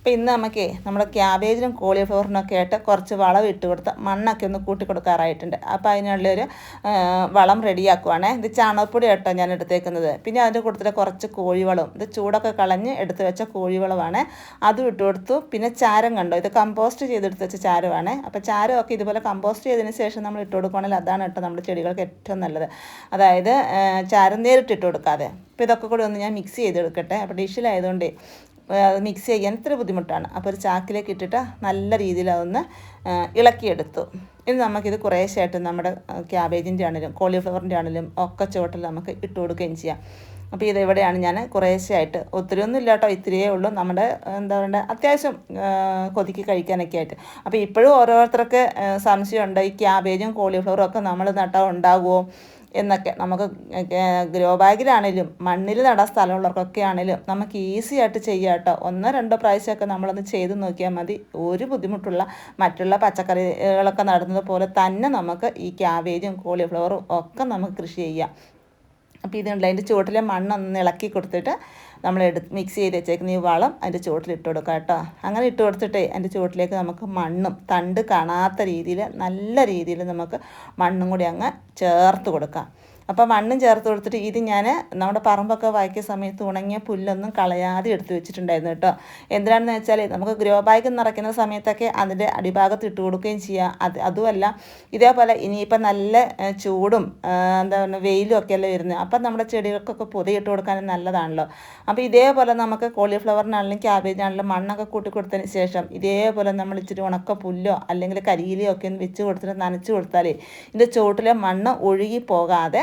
അപ്പോൾ ഇന്ന് നമുക്ക് നമ്മുടെ ക്യാബേജിനും കോളിഫ്ലവറിനൊക്കെ ആയിട്ട് കുറച്ച് വളം ഇട്ട് കൊടുത്ത് മണ്ണൊക്കെ ഒന്ന് കൂട്ടി കൊടുക്കാറായിട്ടുണ്ട്. അപ്പോൾ അതിനുള്ളൊരു വളം റെഡിയാക്കുവാണേ. ഇത് ചാണകപ്പൊടി കേട്ടോ ഞാൻ എടുത്തേക്കുന്നത്. പിന്നെ അതിന്റെ കൂട്ടത്തിൽ കുറച്ച് കോഴിവളവും ഇത് ചൂടൊക്കെ കളഞ്ഞ് എടുത്ത് വെച്ച കോഴിവളമാണ് അതും ഇട്ട് കൊടുത്തു. പിന്നെ ചാരം കണ്ടോ? ഇത് കമ്പോസ്റ്റ് ചെയ്തെടുത്ത് വെച്ച ചാരമാണ് അപ്പോൾ ചാരമൊക്കെ ഇതുപോലെ കമ്പോസ്റ്റ് ചെയ്തതിന് ശേഷം നമ്മൾ ഇട്ട് കൊടുക്കുകയാണെങ്കിൽ അതാണ് കേട്ടോ നമ്മുടെ ചെടികൾക്ക് ഏറ്റവും നല്ലത്. അതായത് ചാരം നേരിട്ട് ഇട്ട് കൊടുക്കാതെ. അപ്പോൾ ഇതൊക്കെ കൂടി ഒന്ന് ഞാൻ മിക്സ് ചെയ്തെടുക്കട്ടെ. അപ്പോൾ ഡിഷിലായതുകൊണ്ട് മിക്സ് ചെയ്യാൻ ഇത്ര ബുദ്ധിമുട്ടാണ്. അപ്പോൾ ഒരു ചാക്കിലേക്ക് ഇട്ടിട്ട് നല്ല രീതിയിൽ അതൊന്ന് ഇളക്കിയെടുത്തു. ഇനി നമുക്കിത് കുറേശ്ശായിട്ട് നമ്മുടെ ക്യാബേജിന്റെ ആണെങ്കിലും കോളിഫ്ലവറിന്റെ ആണെങ്കിലും ഒക്കെ ചുവട്ടിൽ നമുക്ക് ഇട്ട് കൊടുക്കുകയും ചെയ്യാം. അപ്പോൾ ഇത് ഇവിടെയാണ് ഞാൻ കുറേശ്ശെയായിട്ട്. ഒത്തിരി ഒന്നും ഇല്ല കേട്ടോ ഇത്തിരിയേ ഉള്ളൂ. നമ്മുടെ എന്താ പറയുക അത്യാവശ്യം കൊതിക്ക് കഴിക്കാനൊക്കെ ആയിട്ട്. അപ്പോൾ ഇപ്പോഴും ഓരോരുത്തർക്ക് സംശയമുണ്ട്. ഈ ക്യാബേജും കോളിഫ്ലവറും ഒക്കെ നമ്മൾ നട്ടാൽ ഉണ്ടാകുമോ എന്നൊക്കെ. നമുക്ക് ഗ്രോ ബാഗിലാണേലും മണ്ണിൽ നടാൻ സ്ഥലമുള്ളവർക്കൊക്കെ ആണേലും നമുക്ക് ഈസി ആയിട്ട് ചെയ്യാം കേട്ടോ. ഒന്നോ രണ്ടോ പ്രാവശ്യമൊക്കെ നമ്മളൊന്ന് ചെയ്ത് നോക്കിയാൽ മതി. ഒരു ബുദ്ധിമുട്ടുള്ള മറ്റുള്ള പച്ചക്കറികളൊക്കെ നടുന്നത് പോലെ തന്നെ നമുക്ക് ഈ ക്യാബേജും കോളിഫ്ലവറും ഒക്കെ നമുക്ക് കൃഷി ചെയ്യാം. അപ്പോൾ ഇതുണ്ട് അതിന്റെ ചുവട്ടിലെ മണ്ണൊന്ന് ഇളക്കി കൊടുത്തിട്ട് നമ്മൾ എടു മിക്സ് ചെയ്ത് വെച്ചേക്കുന്ന ഈ വളം അതിന്റെ ചുവട്ടിൽ ഇട്ട് കൊടുക്കുക കേട്ടോ. അങ്ങനെ ഇട്ട് കൊടുത്തിട്ട് അതിന്റെ ചുവട്ടിലേക്ക് നമുക്ക് മണ്ണും തണ്ട് കാണാത്ത രീതിയിൽ നല്ല രീതിയിൽ നമുക്ക് മണ്ണും കൂടി അങ്ങ് ചേർത്ത് കൊടുക്കാം. അപ്പോൾ മണ്ണും ചേർത്ത് കൊടുത്തിട്ട് ഇത് ഞാൻ നമ്മുടെ പറമ്പൊക്കെ വായിക്കുന്ന സമയത്ത് ഉണങ്ങിയ പുല്ലൊന്നും കളയാതെ എടുത്ത് വെച്ചിട്ടുണ്ടായിരുന്നു കേട്ടോ. എന്തിനാണെന്ന് വെച്ചാൽ നമുക്ക് ഗ്രോ ബാഗ് നിറയ്ക്കുന്ന സമയത്തൊക്കെ അതിന്റെ അടിഭാഗത്ത് ഇട്ട് കൊടുക്കുകയും ചെയ്യാം. അത് അതുമല്ല ഇതേപോലെ ഇനിയിപ്പോൾ നല്ല ചൂടും എന്താ പറയുക വെയിലും ഒക്കെ അല്ലേ വരുന്നത്. അപ്പം നമ്മുടെ ചെടികൾക്കൊക്കെ പൊതിയിട്ട് കൊടുക്കാനും നല്ലതാണല്ലോ. അപ്പോൾ ഇതേപോലെ നമുക്ക് കോളിഫ്ലവറിനാണെങ്കിലും ക്യാബേജിനാണെങ്കിലും മണ്ണൊക്കെ കൂട്ടി കൊടുത്തതിന് ശേഷം ഇതേപോലെ നമ്മൾ ഇച്ചിരി ഉണക്ക പുല്ലോ അല്ലെങ്കിൽ കരിയിലയോ ഒക്കെ ഒന്ന് വെച്ച് കൊടുത്തിട്ട് നനച്ച് കൊടുത്താലേ ഇതിന്റെ ചുവട്ടിലെ മണ്ണ് ഒഴുകി പോകാതെ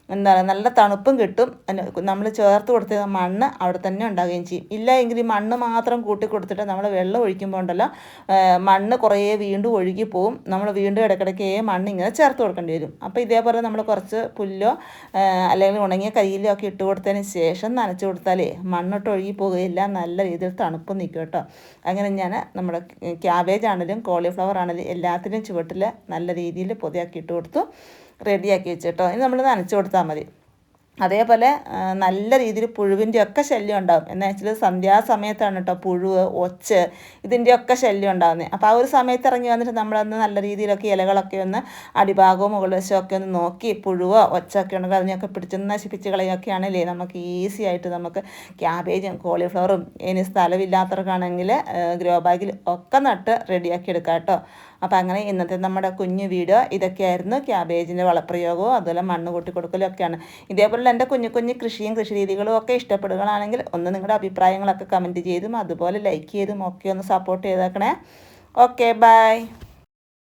എന്താ പറയുക നല്ല തണുപ്പും കിട്ടും. നമ്മൾ ചേർത്ത് കൊടുത്ത മണ്ണ് അവിടെ തന്നെ ഉണ്ടാകുകയും ചെയ്യും. ഇല്ല എങ്കിൽ ഈ മണ്ണ് മാത്രം കൂട്ടി കൊടുത്തിട്ട് നമ്മൾ വെള്ളം ഒഴിക്കുമ്പോൾ ഉണ്ടല്ലോ മണ്ണ് കുറേ വീണ്ടും ഒഴുകി പോവും. നമ്മൾ വീണ്ടും ഇടയ്ക്കിടയ്ക്ക് മണ്ണ് ഇങ്ങനെ ചേർത്ത് കൊടുക്കേണ്ടി വരും. അപ്പോൾ ഇതേപോലെ നമ്മൾ കുറച്ച് പുല്ലോ അല്ലെങ്കിൽ ഉണങ്ങിയ കയ്യിലോ ഒക്കെ ഇട്ട് കൊടുത്തതിന് ശേഷം നനച്ച് കൊടുത്താലേ മണ്ണിട്ട് ഒഴുകി പോവുകയില്ല. നല്ല രീതിയിൽ തണുപ്പ് നിൽക്കും കേട്ടോ. അങ്ങനെ ഞാൻ നമ്മുടെ ക്യാബേജ് ആണെങ്കിലും കോളിഫ്ലവർ ആണെങ്കിലും എല്ലാത്തിനും ചുവട്ടിൽ നല്ല രീതിയിൽ പൊതിയാക്കി ഇട്ട് കൊടുത്തു റെഡിയാക്കി വെച്ചിട്ടോ ഇനി നമ്മൾ നനച്ച് കൊടുത്താൽ മതി അതേപോലെ നല്ല രീതിയിൽ പുഴുവിന്റെ ഒക്കെ ശല്യം ഉണ്ടാകും എന്ന് വെച്ചാൽ സന്ധ്യാസമയത്താണ് കേട്ടോ പുഴുവ് ഒച്ച് ഇതിന്റെ ഒക്കെ ശല്യം ഉണ്ടാകുന്നത് അപ്പോൾ ആ ഒരു സമയത്ത് ഇറങ്ങി വന്നിട്ട് നമ്മളൊന്ന് നല്ല രീതിയിലൊക്കെ ഇലകളൊക്കെ ഒന്ന് അടിഭാഗവും മുകൾ വശമൊക്കെ ഒന്ന് നോക്കി പുഴുവോ ഒച്ചൊക്കെ ഉണ്ടെങ്കിൽ അതിനെയൊക്കെ പിടിച്ച് നശിപ്പിച്ച് കളയൊക്കെയാണല്ലേ നമുക്ക് ഈസി ആയിട്ട് നമുക്ക് ക്യാബേജും കോളിഫ്ലവറും ഇനി സ്ഥലമില്ലാത്തവർക്കാണെങ്കിൽ ഗ്രോ ബാഗിൽ ഒക്കെ നട്ട് റെഡിയാക്കി എടുക്കാം കേട്ടോ. അപ്പോൾ അങ്ങനെ ഇന്നത്തെ നമ്മുടെ കുഞ്ഞു വീഡിയോ ഇതൊക്കെയായിരുന്നു. ക്യാബേജിന്റെ വളപ്രയോഗവും അതുപോലെ മണ്ണ് കൂട്ടി കൊടുക്കലും ഒക്കെയാണ്. ഇതേപോലെ എന്റെ കുഞ്ഞു കുഞ്ഞു കൃഷിയും കൃഷി രീതികളും ഒക്കെ ഇഷ്ടപ്പെടുകയാണെങ്കിൽ ഒന്ന് നിങ്ങളുടെ അഭിപ്രായങ്ങളൊക്കെ കമന്റ് ചെയ്തും അതുപോലെ ലൈക്ക് ചെയ്തും ഒക്കെ ഒന്ന് സപ്പോർട്ട് ചെയ്തേക്കണേ. Okay bye